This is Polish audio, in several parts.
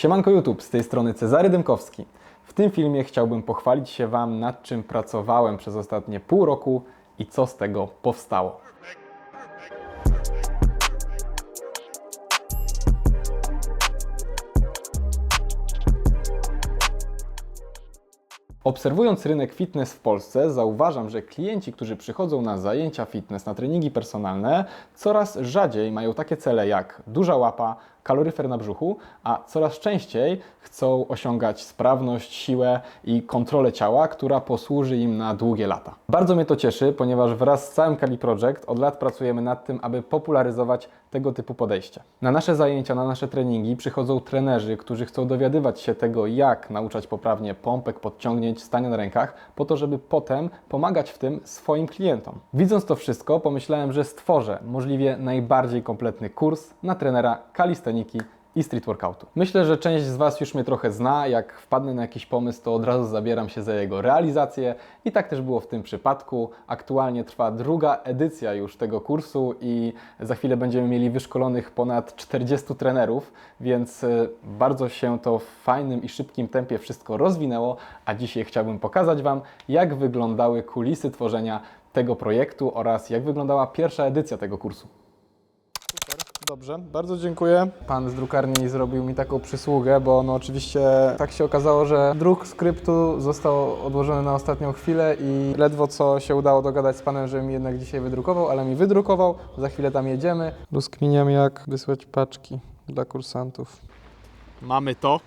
Siemanko YouTube, z tej strony Cezary Dymkowski. W tym filmie chciałbym pochwalić się Wam nad czym pracowałem przez ostatnie pół roku i co z tego powstało. Obserwując rynek fitness w Polsce, zauważam, że klienci, którzy przychodzą na zajęcia fitness, na treningi personalne, coraz rzadziej mają takie cele jak duża łapa, kaloryfer na brzuchu, a coraz częściej chcą osiągać sprawność, siłę i kontrolę ciała, która posłuży im na długie lata. Bardzo mnie to cieszy, ponieważ wraz z całym Kali Project od lat pracujemy nad tym, aby popularyzować tego typu podejście. Na nasze zajęcia, na nasze treningi przychodzą trenerzy, którzy chcą dowiadywać się tego, jak nauczać poprawnie pompek, podciągnięć, stania na rękach, po to, żeby potem pomagać w tym swoim klientom. Widząc to wszystko, pomyślałem, że stworzę możliwie najbardziej kompletny kurs na trenera kalisteniki i street workoutu. Myślę, że część z Was już mnie trochę zna. Jak wpadnę na jakiś pomysł, to od razu zabieram się za jego realizację i tak też było w tym przypadku. Aktualnie trwa druga edycja już tego kursu i za chwilę będziemy mieli wyszkolonych ponad 40 trenerów, więc y, bardzo się to w fajnym i szybkim tempie wszystko rozwinęło, a dzisiaj chciałbym pokazać Wam, jak wyglądały kulisy tworzenia tego projektu oraz jak wyglądała pierwsza edycja tego kursu. Dobrze, bardzo dziękuję. Pan z drukarni zrobił mi taką przysługę, bo no oczywiście tak się okazało, że druk skryptu został odłożony na ostatnią chwilę i ledwo co się udało dogadać z panem, że mi jednak dzisiaj wydrukował, ale mi wydrukował. Za chwilę tam jedziemy. Rozkminiam jak wysłać paczki dla kursantów. Mamy to.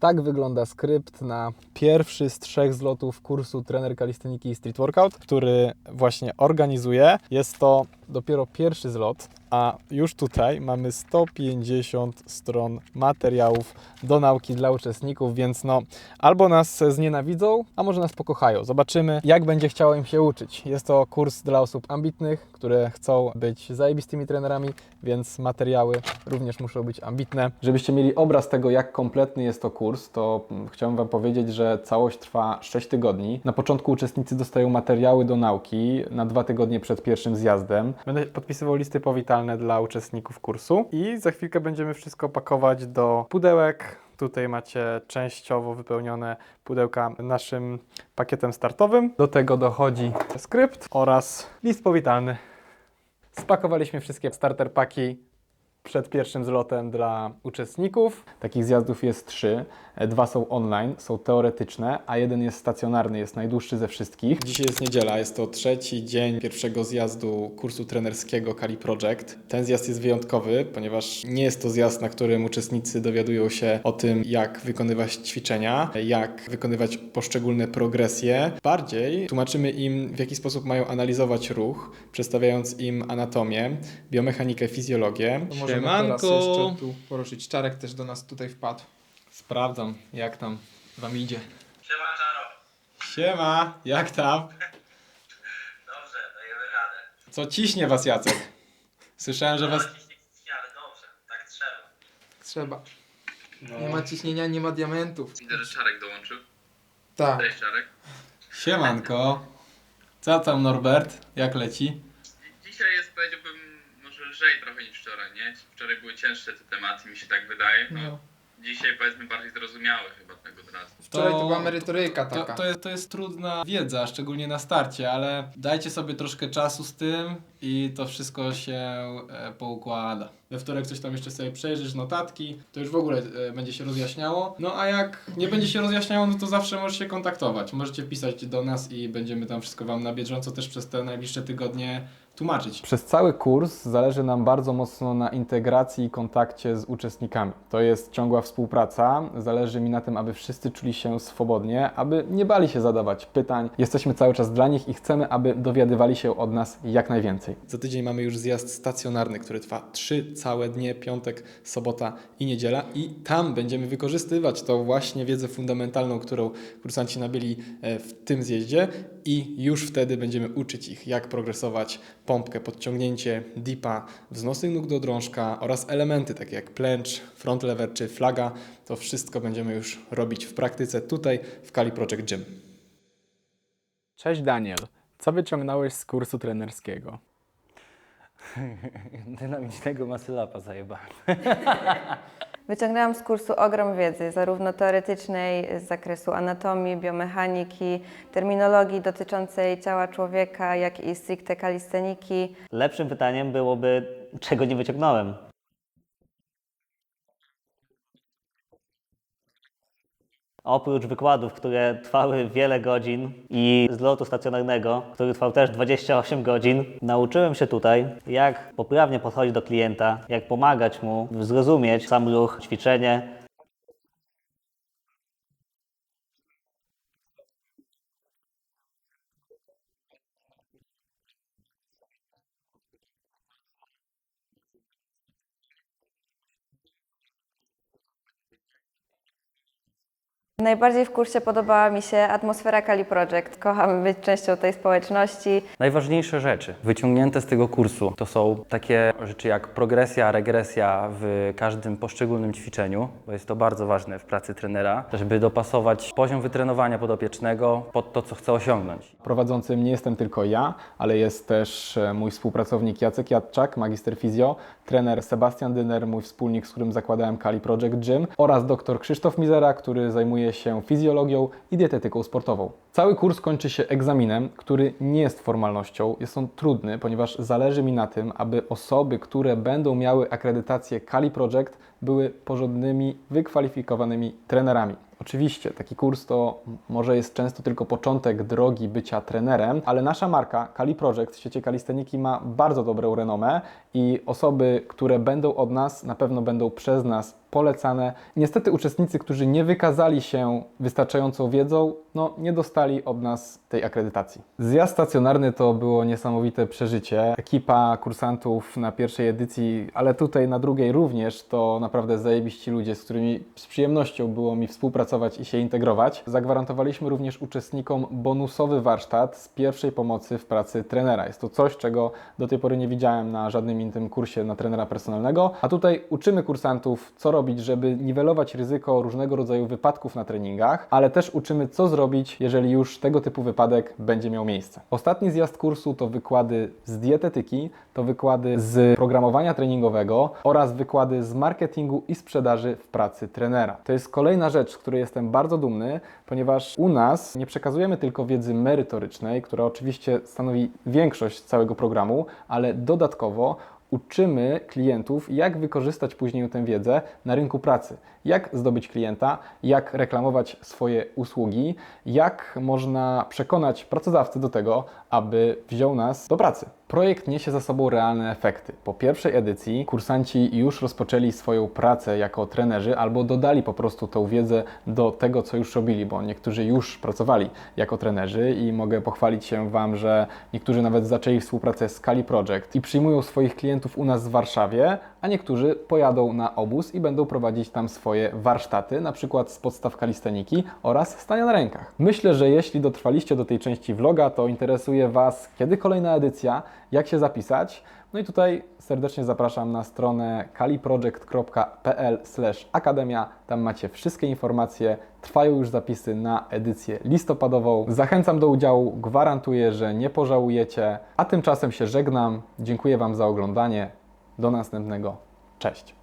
Tak wygląda skrypt na pierwszy z trzech zlotów kursu trener kalisteniki i street workout, który właśnie organizuję. Jest to dopiero pierwszy zlot, a już tutaj mamy 150 stron materiałów do nauki dla uczestników, więc no albo nas znienawidzą, a może nas pokochają. Zobaczymy, jak będzie chciało im się uczyć. Jest to kurs dla osób ambitnych, które chcą być zajebistymi trenerami, więc materiały również muszą być ambitne. Żebyście mieli obraz tego, jak kompletny jest to kurs, to mm, chciałem Wam powiedzieć, że całość trwa 6 tygodni. Na początku uczestnicy dostają materiały do nauki na dwa tygodnie przed pierwszym zjazdem. Będę podpisywał listy powitalne dla uczestników kursu i za chwilkę będziemy wszystko pakować do pudełek. Tutaj macie częściowo wypełnione pudełka naszym pakietem startowym. Do tego dochodzi skrypt oraz list powitalny. Spakowaliśmy wszystkie starter paki przed pierwszym zlotem dla uczestników. Takich zjazdów jest trzy. Dwa są online, są teoretyczne, a jeden jest stacjonarny, jest najdłuższy ze wszystkich. Dzisiaj jest niedziela, jest to trzeci dzień pierwszego zjazdu kursu trenerskiego Kali Project. Ten zjazd jest wyjątkowy, ponieważ nie jest to zjazd, na którym uczestnicy dowiadują się o tym, jak wykonywać ćwiczenia, jak wykonywać poszczególne progresje. Bardziej tłumaczymy im, w jaki sposób mają analizować ruch, przedstawiając im anatomię, biomechanikę, fizjologię. Możemy teraz jeszcze tu poruszyć. Czarek też do nas tutaj wpadł. Sprawdzam, jak tam wam idzie. Siema Czaro. Siema, jak tam? Dobrze, dajemy radę. Co ciśnie was Jacek? Słyszałem, że was... Ale ciśnie, ale dobrze, tak trzeba. Trzeba. Nie ma ciśnienia, nie ma diamentów. Widzę, że Czarek dołączył. Tak. Cześć Czarek. Siemanko. Co tam Norbert? Jak leci? Dzi- Dzisiaj jest, powiedziałbym, lżej trochę niż wczoraj, nie? Wczoraj były cięższe te tematy, mi się tak wydaje. No. No. Dzisiaj powiedzmy bardziej zrozumiałe chyba tego od razu. Wczoraj to, To- była merytoryka To, taka. to, jest, to jest trudna wiedza, szczególnie na starcie, ale dajcie sobie troszkę czasu z tym i to wszystko się e, poukłada. We wtorek coś tam jeszcze sobie przejrzysz, notatki, to już w ogóle e, będzie się rozjaśniało. No a jak nie będzie się rozjaśniało, no to zawsze możesz się kontaktować. Możecie pisać do nas i będziemy tam wszystko Wam na bieżąco też przez te najbliższe tygodnie tłumaczyć. Przez cały kurs zależy nam bardzo mocno na integracji i kontakcie z uczestnikami. To jest ciągła współpraca. Zależy mi na tym, aby wszyscy czuli się swobodnie, aby nie bali się zadawać pytań. Jesteśmy cały czas dla nich i chcemy, aby dowiadywali się od nas jak najwięcej. Za tydzień mamy już zjazd stacjonarny, który trwa trzy całe dnie, piątek, sobota i niedziela i tam będziemy wykorzystywać tą właśnie wiedzę fundamentalną, którą kursanci nabyli e, w tym zjeździe i już wtedy będziemy uczyć ich, jak progresować pompkę, podciągnięcie, dipa, wznosy nóg do drążka oraz elementy takie jak plęcz, front lever czy flaga. To wszystko będziemy już robić w praktyce tutaj w Kali Project Gym. Cześć Daniel, co wyciągnąłeś z kursu trenerskiego? Dynamicznego masylapa zajebałem. Wyciągnęłam z kursu ogrom wiedzy, zarówno teoretycznej z zakresu anatomii, biomechaniki, terminologii dotyczącej ciała człowieka, jak i stricte kalisteniki. Lepszym pytaniem byłoby, czego nie wyciągnąłem. Oprócz wykładów, które trwały wiele godzin i zlotu stacjonarnego, który trwał też 28 godzin, nauczyłem się tutaj, jak poprawnie podchodzić do klienta, jak pomagać mu zrozumieć sam ruch, ćwiczenie, Najbardziej w kursie podobała mi się atmosfera Kali Project. Kocham być częścią tej społeczności. Najważniejsze rzeczy wyciągnięte z tego kursu to są takie rzeczy jak progresja, regresja w każdym poszczególnym ćwiczeniu, bo jest to bardzo ważne w pracy trenera, żeby dopasować poziom wytrenowania podopiecznego pod to, co chce osiągnąć. Prowadzącym nie jestem tylko ja, ale jest też e, mój współpracownik Jacek Jadczak, magister fizjo, trener Sebastian Dyner, mój wspólnik, z którym zakładałem Kali Project Gym oraz dr Krzysztof Mizera, który zajmuje się fizjologią i dietetyką sportową. Cały kurs kończy się egzaminem, który nie jest formalnością. Jest on trudny, ponieważ zależy mi na tym, aby osoby, które będą miały akredytację Kali Project, były porządnymi, wykwalifikowanymi trenerami. Oczywiście, taki kurs to może jest często tylko początek drogi bycia trenerem, ale nasza marka Kali Project w świecie kalisteniki ma bardzo dobrą renomę i osoby, które będą od nas, na pewno będą przez nas polecane. Niestety uczestnicy, którzy nie wykazali się wystarczającą wiedzą, no nie dostali od nas tej akredytacji. Zjazd stacjonarny to było niesamowite przeżycie. Ekipa kursantów na pierwszej edycji, ale tutaj na drugiej również, to naprawdę zajebiści ludzie, z którymi z przyjemnością było mi współpracować i się integrować. Zagwarantowaliśmy również uczestnikom bonusowy warsztat z pierwszej pomocy w pracy trenera. Jest to coś, czego do tej pory nie widziałem na żadnym innym kursie na trenera personalnego, a tutaj uczymy kursantów, co robić, żeby niwelować ryzyko różnego rodzaju wypadków na treningach, ale też uczymy, co zrobić, jeżeli już tego typu wypadek będzie miał miejsce. Ostatni zjazd kursu to wykłady z dietetyki, to wykłady z programowania treningowego oraz wykłady z marketingu i sprzedaży w pracy trenera. To jest kolejna rzecz, z której jestem bardzo dumny, ponieważ u nas nie przekazujemy tylko wiedzy merytorycznej, która oczywiście stanowi większość całego programu, ale dodatkowo uczymy klientów, jak wykorzystać później tę wiedzę na rynku pracy. Jak zdobyć klienta, jak reklamować swoje usługi, jak można przekonać pracodawcę do tego, aby wziął nas do pracy. Projekt niesie za sobą realne efekty. Po pierwszej edycji kursanci już rozpoczęli swoją pracę jako trenerzy albo dodali po prostu tą wiedzę do tego, co już robili, bo niektórzy już pracowali jako trenerzy i mogę pochwalić się Wam, że niektórzy nawet zaczęli współpracę z Kali Project i przyjmują swoich klientów u nas w Warszawie, a niektórzy pojadą na obóz i będą prowadzić tam swoje warsztaty, na przykład z podstaw kalisteniki oraz stania na rękach. Myślę, że jeśli dotrwaliście do tej części vloga, to interesuje Was, kiedy kolejna edycja, jak się zapisać. No i tutaj serdecznie zapraszam na stronę kaliproject.pl akademia. Tam macie wszystkie informacje. Trwają już zapisy na edycję listopadową. Zachęcam do udziału, gwarantuję, że nie pożałujecie. A tymczasem się żegnam. Dziękuję Wam za oglądanie. Do następnego. Cześć.